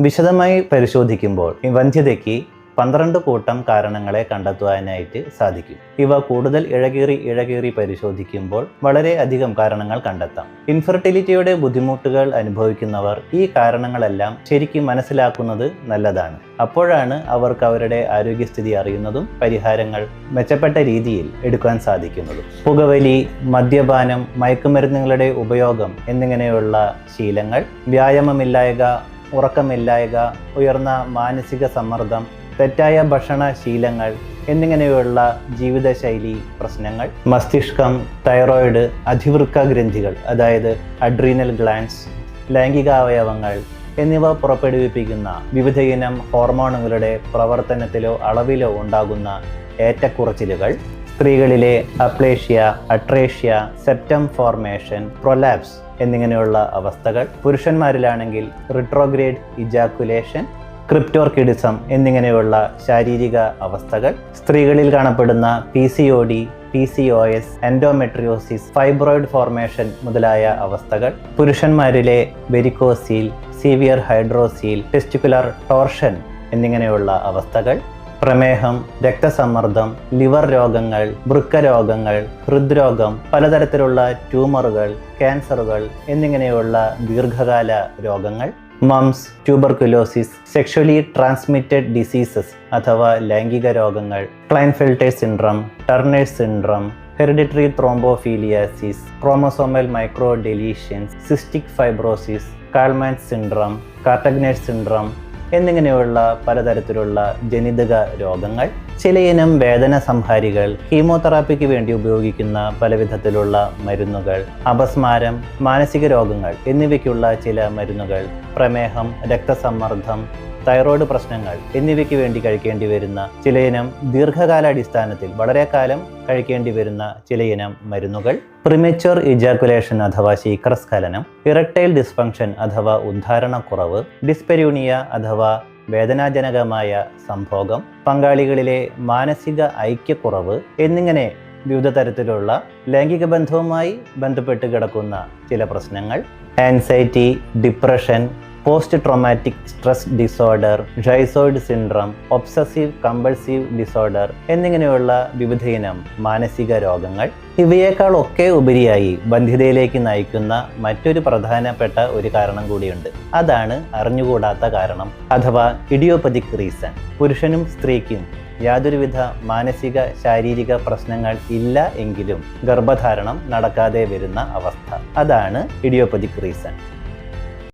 വിശദമായി പരിശോധിക്കുമ്പോൾ വന്ധ്യതയ്ക്ക് പന്ത്രണ്ട് കൂട്ടം കാരണങ്ങളെ കണ്ടെത്തുവാനായിട്ട് സാധിക്കും. ഇവ കൂടുതൽ ഇഴകീറി ഇഴകീറി പരിശോധിക്കുമ്പോൾ വളരെ അധികം കാരണങ്ങൾ കണ്ടെത്താം. ഇൻഫെർട്ടിലിറ്റിയുടെ ബുദ്ധിമുട്ടുകൾ അനുഭവിക്കുന്നവർ ഈ കാരണങ്ങളെല്ലാം ശരിക്കും മനസ്സിലാക്കുന്നത് നല്ലതാണ്. അപ്പോഴാണ് അവർക്ക് അവരുടെ ആരോഗ്യസ്ഥിതി അറിയുന്നതും പരിഹാരങ്ങൾ മെച്ചപ്പെട്ട രീതിയിൽ എടുക്കാൻ സാധിക്കുന്നതും. പുകവലി മദ്യപാനം മയക്കുമരുന്നുകളുടെ ഉപയോഗം എന്നിങ്ങനെയുള്ള ശീലങ്ങൾ വ്യായാമമില്ലായക ഉറക്കമില്ലായക ഉയർന്ന മാനസിക സമ്മർദ്ദം തെറ്റായ ഭക്ഷണ ശീലങ്ങൾ എന്നിങ്ങനെയുള്ള ജീവിതശൈലി പ്രശ്നങ്ങൾ മസ്തിഷ്കം തൈറോയിഡ് അധിവൃക്ക ഗ്രന്ഥികൾ അതായത് അഡ്രീനൽ ഗ്ലാൻസ് ലൈംഗികാവയവങ്ങൾ എന്നിവ പുറപ്പെടുവിപ്പിക്കുന്ന വിവിധയിനം ഹോർമോണുകളുടെ പ്രവർത്തനത്തിലോ അളവിലോ ഉണ്ടാകുന്ന ഏറ്റക്കുറച്ചിലുകൾ. സ്ത്രീകളിലെ aplasia atresia septum formation prolapse എന്നിങ്ങനെയുള്ള അവസ്ഥകൾ പുരുഷന്മാരിലാണെങ്കിൽ റിട്രോഗ്രേഡ് ഇജാക്കുലേഷൻ ക്രിപ്റ്റോർക്കിഡിസം എന്നിങ്ങനെയുള്ള ശാരീരിക അവസ്ഥകൾ സ്ത്രീകളിൽ കാണപ്പെടുന്ന P C O D P C O S endometriosis fibroid formation മുതലായ അവസ്ഥകൾ പുരുഷന്മാരിലെ varicocele severe hydrocele testicular torsion എന്നിങ്ങനെയുള്ള അവസ്ഥകൾ പ്രമേഹം രക്തസമ്മർദ്ദം ലിവർ രോഗങ്ങൾ വൃക്ക രോഗങ്ങൾ ഹൃദ്രോഗം പലതരത്തിലുള്ള ട്യൂമറുകൾ ക്യാൻസറുകൾ എന്നിങ്ങനെയുള്ള ദീർഘകാല രോഗങ്ങൾ. Mumps tuberculosis sexually transmitted diseases അഥവാ ലൈംഗിക രോഗങ്ങൾ. Klinefelter syndrome Turner's syndrome hereditary thrombophilias chromosomal micro deletions cystic fibrosis Kallmann syndrome Kartagener's syndrome എന്നിങ്ങനെയുള്ള പലതരത്തിലുള്ള ജനിതക രോഗങ്ങൾ ചിലയിനം വേദന സംഹാരികൾ കീമോതെറാപ്പിക്ക് വേണ്ടി ഉപയോഗിക്കുന്ന പല വിധത്തിലുള്ള മരുന്നുകൾ അപസ്മാരം മാനസിക രോഗങ്ങൾ എന്നിവയ്ക്കുള്ള ചില മരുന്നുകൾ പ്രമേഹം രക്തസമ്മർദ്ദം തൈറോയ്ഡ് പ്രശ്നങ്ങൾ എന്നിവയ്ക്ക് വേണ്ടി കഴിക്കേണ്ടി വരുന്ന ചിലയിനം ദീർഘകാലാടിസ്ഥാനത്തിൽ വളരെ കാലം കഴിക്കേണ്ടി വരുന്ന ചിലയിനം മരുന്നുകൾ പ്രിമച്വർ ഇജാക്കുലേഷൻ അഥവാ ശീക്രസ്ഖലനം ഇറക്ടൈൽ ഡിസ്ഫങ്ഷൻ അഥവാ ഉദ്ധാരണക്കുറവ് ഡിസ്പെരൂണിയ അഥവാ വേദനാജനകമായ സംഭോഗം പങ്കാളികളിലെ മാനസിക ഐക്യക്കുറവ് എന്നിങ്ങനെ വിവിധ തരത്തിലുള്ള ലൈംഗിക ബന്ധവുമായി ബന്ധപ്പെട്ട് കിടക്കുന്ന ചില പ്രശ്നങ്ങൾ. Anxiety depression post traumatic stress disorder schizoid syndrome obsessive compulsive disorder എന്നിങ്ങനെയുള്ള വിവിധയിനം മാനസിക രോഗങ്ങൾ ഇവയേക്കാൾ ഒക്കെ ഉപരിയായി ബന്ധിതയിലേക്ക് നയിക്കുന്ന മറ്റൊരു പ്രധാനപ്പെട്ട ഒരു കാരണം കൂടിയുണ്ട്. അതാണ് അറിഞ്ഞുകൂടാത്ത കാരണം അഥവാ ഇഡിയോപ്പതിക് റീസൺ. പുരുഷനും സ്ത്രീക്കും യാതൊരുവിധ മാനസിക ശാരീരിക പ്രശ്നങ്ങൾ ഇല്ല എങ്കിലും ഗർഭധാരണം നടക്കാതെ വരുന്ന അവസ്ഥ. അതാണ് ഇഡിയോപ്പതിക് റീസൺ.